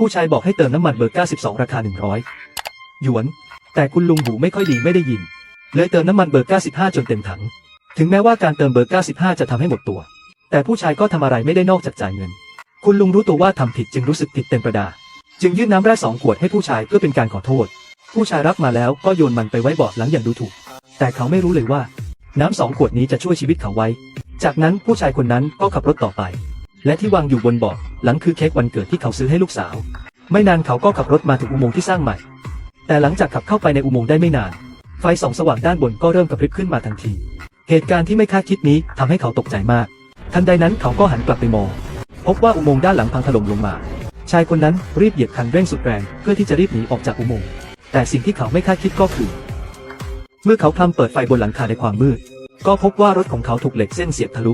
ผู้ชายบอกให้เติมน้ำมันเบอร์ 92 ราคา 100 หยวน แต่คุณลุงหูไม่ค่อยดีไม่ได้ยิน เลยเติมน้ำมันเบอร์ 95 จนเต็มถัง ถึงแม้ว่าการเติมเบอร์ 95 จะทำให้หมดตัว แต่ผู้ชายก็ทำอะไรไม่ได้นอกจากจ่ายเงิน คุณลุงรู้ตัวว่าทำผิดจึงรู้สึกผิดเต็มประดา จึงยื่นน้ำแร่สองขวดให้ผู้ชายเพื่อเป็นการขอโทษ ผู้ชายรับมาแล้วก็โยนมันไปไว้เบาะหลังอย่างดูถูก แต่เขาไม่รู้เลยว่า น้ำสองขวดนี้จะช่วยชีวิตเขาไว้ จากนั้นผู้ชายคนนั้นก็ขับรถต่อไป และที่วางอยู่บนเบาะหลังคือเค้กวันเกิดที่เขาซื้อให้ลูกสาว ไม่นานเขาก็ขับรถมาถึงอุโมงค์ที่สร้างใหม่ แต่หลังจากขับเข้าไปในอุโมงค์ได้ไม่นาน ไฟส่องสว่างด้านบนก็เริ่มกระพริบขึ้นมาทันที เหตุการณ์ที่ไม่คาดคิดนี้ทำให้เขาตกใจมาก ทันใดนั้นเขาก็หันกลับไปมองพบว่าอุโมงค์ด้านหลังพังถล่มลงมา ชายคนนั้นรีบเหยียบคันเร่งสุดแรงเพื่อที่จะรีบหนีออกจากอุโมงค์แต่สิ่งที่เขาไม่คาดคิดก็คือ เมื่อเขาพลัมเปิดไฟบนหลังคาในความมืด ก็พบว่ารถของเขาถูกเหล็กเส้นเสียบทะลุ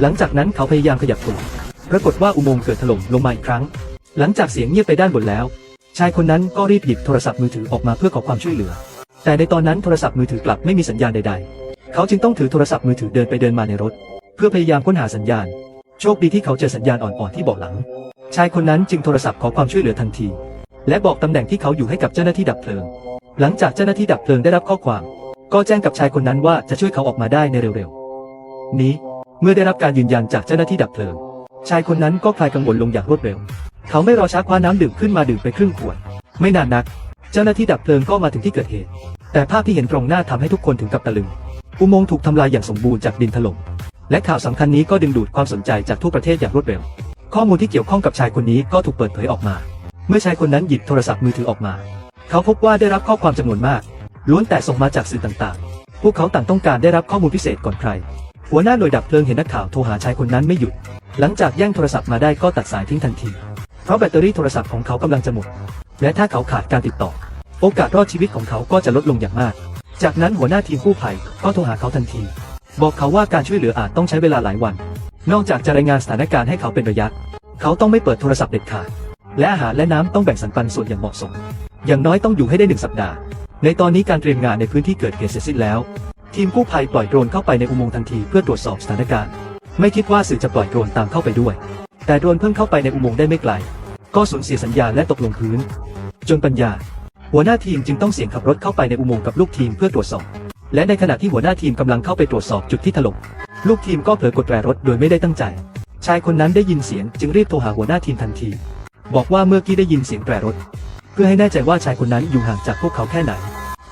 หลังจากนั้นเขาพยายามขยับตัว ปรากฏว่าอุโมงค์เกิดถล่มลงมาอีกครั้ง หลังจากเสียงเงียบไปด้านบนแล้ว ชายคนนั้นก็รีบหยิบโทรศัพท์มือถือออกมาเพื่อขอความช่วยเหลือ แต่ในตอนนั้นโทรศัพท์มือถือกลับไม่มีสัญญาณใด ๆ เขาจึงต้องถือโทรศัพท์มือถือเดินไปเดินมาในรถ เพื่อพยายามค้นหาสัญญาณ โชคดีที่เขาเจอสัญญาณอ่อนๆที่เบาะหลัง ชายคนนั้นจึงโทรศัพท์ขอความช่วยเหลือทันที และบอกตำแหน่งที่เขาอยู่ให้กับเจ้าหน้าที่ดับเพลิง หลังจากเจ้าหน้าที่ดับเพลิงได้รับข้อความ ก็แจ้งกับชายคนนั้นว่าจะช่วยเขาออกมาได้ในเร็วๆ นี้เมื่อได้รับการยืนยันจากเจ้าหน้าที่ดับเพลิง ชายคนนั้นก็คลายกังวลลงอย่างรวดเร็ว เขาไม่รอช้าคว้าน้ำดื่มขึ้นมาดื่มไปครึ่งขวด ไม่นานนัก เจ้าหน้าที่ดับเพลิงก็มาถึงที่เกิดเหตุ แต่ภาพที่เห็นตรงหน้าทำให้ทุกคนถึงกับตะลึง อุโมงค์ถูกทำลายอย่างสมบูรณ์จากดินถล่ม และข่าวสำคัญนี้ก็ดึงดูดความสนใจจากทั่วประเทศอย่างรวดเร็ว ข้อมูลที่เกี่ยวข้องกับชายคนนี้ก็ถูกเปิดเผยออกมา เมื่อชายคนนั้นหยิบโทรศัพท์มือถือออกมา เขาพบว่าได้รับข้อความจำนวนมาก ล้วนแต่ส่งมาจากสื่อต่างๆ พวกเขาต่างต้องการได้รับข้อมูลพิเศษก่อนใคร หัวหน้าหน่วยดับเพลิงเห็นนักข่าวโทรหาชายคนนั้นไม่หยุด หลังจากแย่งโทรศัพท์มาได้ก็ตัดสายทิ้งทันที เพราะแบตเตอรี่โทรศัพท์ของเขากำลังจะหมด และถ้าเขาขาดการติดต่อ โอกาสรอดชีวิตของเขาก็จะลดลงอย่างมาก จากนั้นหัวหน้าทีมกู้ภัยก็โทรหาเขาทันที บอกเขาว่าการช่วยเหลืออาจต้องใช้เวลาหลายวัน นอกจากจะรายงานสถานการณ์ให้เขาเป็นระยะ เขาต้องไม่เปิดโทรศัพท์เด็ดขาด และอาหารและน้ำต้องแบ่งสรรปันส่วนอย่างเหมาะสม อย่างน้อยต้องอยู่ให้ได้หนึ่งสัปดาห์ ในตอนนี้การเตรียมงานในพื้นที่เกิดเหตุเสร็จสิ้นแล้ว ทีมกู้ภัยปล่อยโดรนเข้าไปในอุโมงค์ทันทีเพื่อตรวจสอบสถานการณ์ ไม่คิดว่าสื่อจะปล่อยโดรนตามเข้าไปด้วย แต่โดรนเพิ่งเข้าไปในอุโมงค์ได้ไม่ไกล ก็สูญเสียสัญญาณและตกลงพื้น จนปัญญา หัวหน้าทีมจึงต้องเสี่ยงขับรถเข้าไปในอุโมงค์กับลูกทีมเพื่อตรวจสอบ และในขณะที่หัวหน้าทีมกำลังเข้าไปตรวจสอบจุดที่ถล่มลูกทีมก็เผลอกดแตรรถโดยไม่ได้ตั้งใจ ชายคนนั้นได้ยินเสียงจึงรีบโทรหาหัวหน้าทีมทันที บอกว่าเมื่อกี้ได้ยินเสียงแตรรถ เพื่อให้แน่ใจว่าชายคนนั้นอยู่ห่างจากพวกเขาแค่ไหน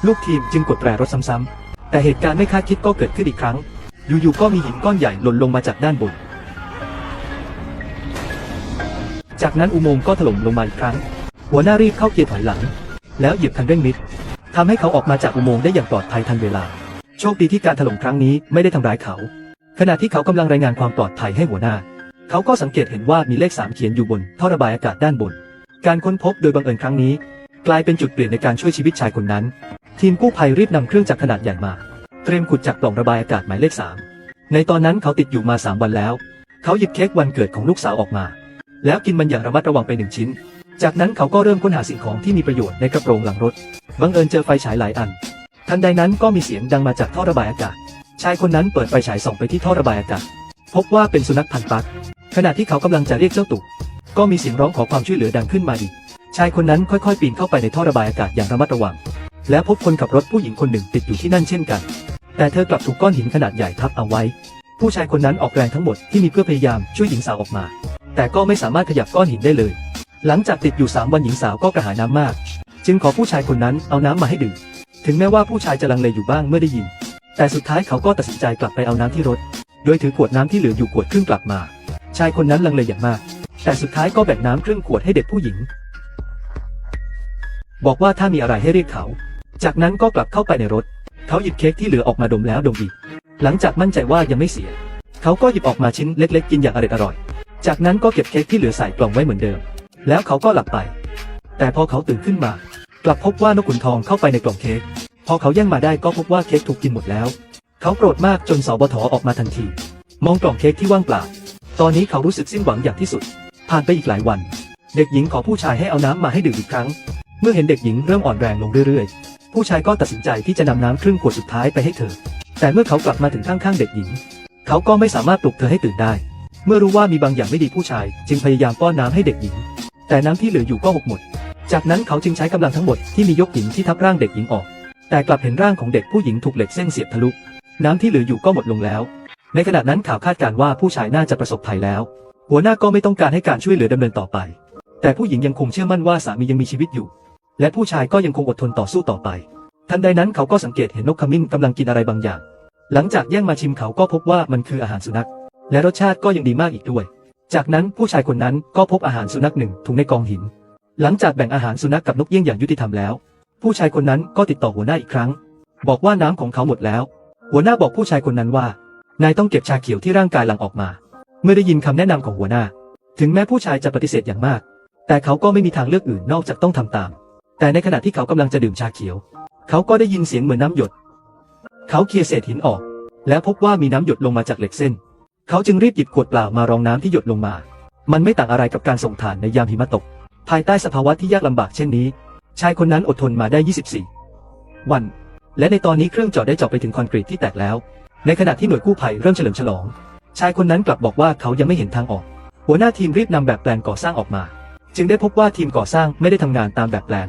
ลูกทีมจึงกดแตรรถซ้ำๆ แต่เหตุการณ์ไม่คาดคิดก็เกิดขึ้นอีกครั้ง อยู่ๆก็มีหินก้อนใหญ่หล่นลงมาจากด้านบน จากนั้นอุโมงค์ก็ถล่มลงมาอีกครั้ง หัวหน้ารีบเข้าเกียร์ถอยหลัง แล้วเหยียบคันเร่งมิดทำให้เขาออกมาจากอุโมงค์ได้อย่างปลอดภัยทันเวลา โชคดีที่การถล่มครั้งนี้ไม่ได้ทำร้ายเขา ขณะที่เขากำลังรายงานความปลอดภัยให้หัวหน้า เขาก็สังเกตเห็นว่ามีเลขสามเขียนอยู่บนท่อระบายอากาศด้านบน การค้นพบโดยบังเอิญครั้งนี้ กลายเป็นจุดเปลี่ยนในการช่วยชีวิตชายคนนั้น ทีมกู้ภัยรีบนำเครื่องจักรขนาดใหญ่มา เตรียมขุดจากปล่องระบายอากาศหมายเลขสามในตอนนั้นเขาติดอยู่มาสามวันแล้ว เขาหยิบเค้กวันเกิดของลูกสาวออกมา แล้วกินมันอย่างระมัดระวังไปหนึ่งชิ้น จากนั้นเขาก็เริ่มค้นหาสิ่งของที่มีประโยชน์ในกระโปรงหลังรถบังเอิญเจอไฟฉายหลายอัน ทันใดนั้นก็มีเสียงดังมาจากท่อระบายอากาศ ชายคนนั้นเปิดไฟฉายส่องไปที่ท่อระบายอากาศ พบว่าเป็นสุนัขพันธุ์ปักขณะที่เขากำลังจะเรียกเจ้าตุกก็มีเสียงร้องขอความช่วยเหลือดังขึ้นมาอีก ชายคนนั้นค่อยๆปีนเข้าไปในท่อระบายอากาศอย่างระมัดระวัง แล้วพบคนขับรถผู้หญิงคนหนึ่งติดอยู่ที่นั่นเช่นกัน แต่เธอกลับถูกก้อนหินขนาดใหญ่ทับเอาไว้ ผู้ชายคนนั้นออกแรงทั้งหมดที่มีเพื่อพยายามช่วยหญิงสาวออกมา แต่ก็ไม่สามารถขยับก้อนหินได้เลย หลังจากติดอยู่ 3 วันหญิงสาวก็กระหายน้ำมาก จึงขอผู้ชายคนนั้นเอาน้ำมาให้ดื่ม ถึงแม้ว่าผู้ชายจะลังเลอยู่บ้างเมื่อได้ยิน แต่สุดท้ายเขาก็ตัดสินใจกลับไปเอาน้ำที่รถ โดยถือขวดน้ำที่เหลืออยู่ขวดครึ่งกลับมา ชายคนนั้นลังเลอย่างมาก แต่สุดท้ายก็แบ่งน้ำครึ่งขวดให้เด็กผู้หญิง บอกว่าถ้ามีอะไรให้เรียกเขา จากนั้นก็กลับเข้าไปในรถ เขาหยิบเค้กที่เหลือออกมาดมแล้วดมอีก หลังจากมั่นใจว่ายังไม่เสีย เขาก็หยิบออกมาชิ้นเล็ก ๆ กินอย่างอร่อยๆจากนั้นก็เก็บเค้กที่เหลือใส่กล่องไว้เหมือนเดิม แล้วเขาก็หลับไป แต่พอเขาตื่นขึ้นมา กลับพบว่านกขุนทองเข้าไปในกล่องเค้ก พอเขาแย่งมาได้ก็พบว่าเค้กถูกกินหมดแล้ว เขาโกรธมากจนสบทออกมาทันที มองกล่องเค้กที่ว่างเปล่า ตอนนี้เขารู้สึกสิ้นหวังอย่างที่สุด ผ่านไปอีกหลายวัน เด็กหญิงขอผู้ชายให้เอาน้ำมาให้ดื่มอีกครั้ง เมื่อเห็นเด็กหญิงเริ่มอ่อนแรงลงเรื่อยๆ ผู้ชายก็ตัดสินใจที่จะนำน้ำครึ่งขวดสุดท้ายไปให้เธอ แต่เมื่อเขากลับมาถึงข้างๆเด็กหญิง เขาก็ไม่สามารถปลุกเธอให้ตื่นได้ เมื่อรู้ว่ามีบางอย่างไม่ดีผู้ชาย จึงพยายามป้อนน้ำให้เด็กหญิง แต่น้ำที่เหลืออยู่ก็หกหมด จากนั้นเขาจึงใช้กำลังทั้งหมดที่มียกหินที่ทับร่างเด็กหญิงออก แต่กลับเห็นร่างของเด็กผู้หญิงถูกเหล็กเส้นเสียบทะลุ น้ำที่เหลืออยู่ก็หมดลงแล้ว ในขณะนั้นข่าวคาดการณ์ว่าผู้ชายน่าจะประสบภัยแล้ว หัวหน้าก็ไม่ต้องการให้การช่วยเหลือดำเนินต่อไป แต่ผู้หญิงยังคงเชื่อมั่นว่าสามียังมีชีวิตอยู่ และผู้ชายก็ยังคงอดทนต่อสู้ต่อไป ทันใดนั้นเขาก็สังเกตเห็นนกขมิ้นกำลังกินอะไรบางอย่าง หลังจากแย่งมาชิมเขาก็พบว่ามันคืออาหารสุนัข และรสชาติก็ยังดีมากอีกด้วย จากนั้นผู้ชายคนนั้นก็พบอาหารสุนัขหนึ่งถุงในกองหิน หลังจากแบ่งอาหารสุนัขกับนกเอี้ยงอย่างยุติธรรมแล้ว ผู้ชายคนนั้นก็ติดต่อหัวหน้าอีกครั้ง บอกว่าน้ำของเขาหมดแล้ว หัวหน้าบอกผู้ชายคนนั้นว่านายต้องเก็บชาเขียวที่ร่างกายหลังออกมา เมื่อได้ยินคำแนะนำของหัวหน้า ถึงแม้ผู้ชายจะปฏิเสธอย่างมาก แต่เขาก็ไม่มีทางเลือกอื่นนอกจากต้องทำตาม แต่ในขณะที่เขากำลังจะดื่มชาเขียว เขาก็ได้ยินเสียงเหมือนน้ำหยด เขาเคลียร์เศษหินออก แล้วพบว่ามีน้ำหยดลงมาจากเหล็กเส้น เขาจึงรีบหยิบขวดเปล่ามารองน้ำที่หยดลงมา มันไม่ต่างอะไรกับการส่งถ่านในยามหิมะตก ภายใต้สภาวะที่ยากลำบากเช่นนี้ ชายคนนั้นอดทนมาได้ 24 วัน และในตอนนี้เครื่องเจาะได้เจาะไปถึงคอนกรีตที่แตกแล้ว ในขณะที่หน่วยกู้ภัยเริ่มเฉลิมฉลอง ชายคนนั้นกลับบอกว่าเขายังไม่เห็นทางออก หัวหน้าทีมรีบนำแบบแปลนก่อสร้างออกมา จึงได้พบว่าทีมก่อสร้างไม่ได้ทำงานตามแบบแปลน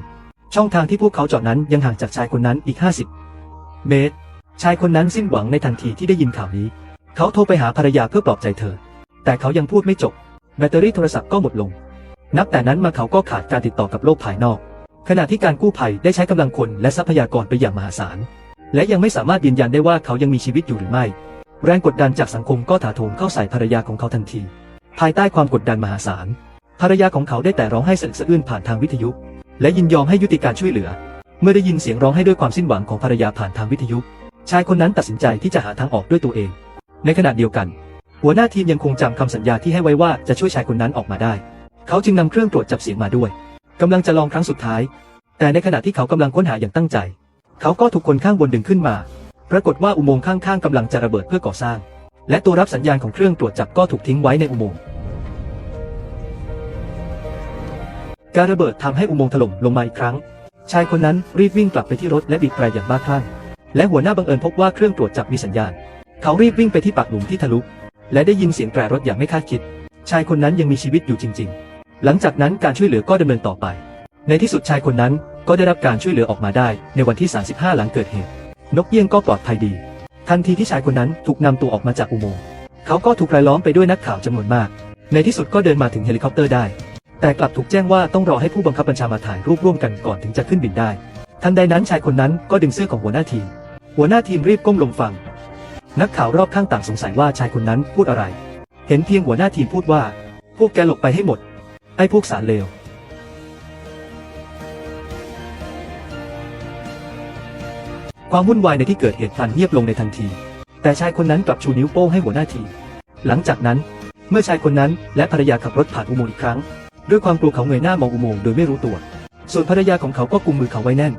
ช่องทางที่พวกเขาเจาะนั้นยังห่างจากชายคนนั้นอีก 50 เมตร ชายคนนั้นสิ้นหวังในทันทีที่ได้ยินข่าวนี้ เขาโทรไปหาภรรยาเพื่อปลอบใจเธอ แต่เขายังพูดไม่จบ แบตเตอรี่โทรศัพท์ก็หมดลง นับแต่นั้นมาเขาก็ขาดการติดต่อกับโลกภายนอก ขณะที่การกู้ภัยได้ใช้กำลังคนและทรัพยากรไปอย่างมหาศาล และยังไม่สามารถยืนยันได้ว่าเขายังมีชีวิตอยู่หรือไม่ แรงกดดันจากสังคมก็ถาโถมเข้าใส่ภรรยาของเขาทันที ภายใต้ความกดดันมหาศาลภรรยาของเขาได้แต่ร้องไห้สะอึกสะอื้นผ่านทางวิทยุ และยินยอมให้ยุติการช่วยเหลือ เมื่อได้ยินเสียงร้องไห้ด้วยความสิ้นหวังของภรรยาผ่านทางวิทยุ ชายคนนั้นตัดสินใจที่จะหาทางออกด้วยตัวเอง ในขณะเดียวกัน หัวหน้าทีมยังคงจำคำสัญญาที่ให้ไว้ว่าจะช่วยชายคนนั้นออกมาได้ เขาจึงนำเครื่องตรวจจับเสียงมาด้วยกำลังจะลองครั้งสุดท้าย แต่ในขณะที่เขากำลังค้นหาอย่างตั้งใจ เขาก็ถูกคนข้างบนดึงขึ้นมา ปรากฏว่าอุโมงค์ข้างๆกำลังจะระเบิดเพื่อก่อสร้าง และตัวรับสัญญาณของเครื่องตรวจจับก็ถูกทิ้งไว้ในอุโมงค์ การระเบิดทำให้อุโมงค์ถล่มลงมาอีกครั้ง ชายคนนั้นรีบวิ่งกลับไปที่รถและบีบแตรอย่างบ้าคลั่ง และหัวหน้าบังเอิญพบว่าเครื่องตรวจจับมีสัญญาณ เขารีบวิ่งไปที่ปากหลุมที่ทะลุ และได้ยินเสียงแตรรถอย่างไม่คาดคิด ชายคนนั้นยังมีชีวิตอยู่จริง ๆ หลังจากนั้นการช่วยเหลือก็ดำเนินต่อไป ในที่สุดชายคนนั้นก็ได้รับการช่วยเหลือออกมาได้ ในวันที่ 35 หลังเกิดเหตุ นกเอี้ยงก็ปลอดภัยดี ทันทีที่ชายคนนั้นถูกนำตัวออกมาจากอุโมงค์เขาก็ถูกรายล้อมไปด้วยนักข่าวจำนวนมาก ในที่สุดก็เดินมาถึงเฮลิคอปเตอร์ได้ แต่กลับถูกแจ้งว่าต้องรอให้ผู้บังคับบัญชามาถ่ายรูปร่วมกันก่อนถึงจะขึ้นบินได้ ทันใดนั้นชายคนนั้นก็ดึงเสื้อของหัวหน้าทีม หัวหน้าทีมรีบก้มลงฟัง นักข่าวรอบข้างต่างสงสัยว่าชายคนนั้นพูดอะไร เห็นเพียงหัวหน้าทีมพูดว่า พวกแกหลบไปให้หมด ไอ้พวกสารเลว ความวุ่นวายในที่เกิดเหตุพลันเงียบลงในทันที แต่ชายคนนั้นกลับชูนิ้วโป้งให้หัวหน้าทีม หลังจากนั้น เมื่อชายคนนั้นและภรรยาขับรถผ่านอุโมงค์อีกครั้ง ด้วยความกลัวเขาเงยหน้ามองอุโมงค์โดยไม่รู้ตัว ส่วนภรรยาของเขาก็กุมมือเขาไว้แน่น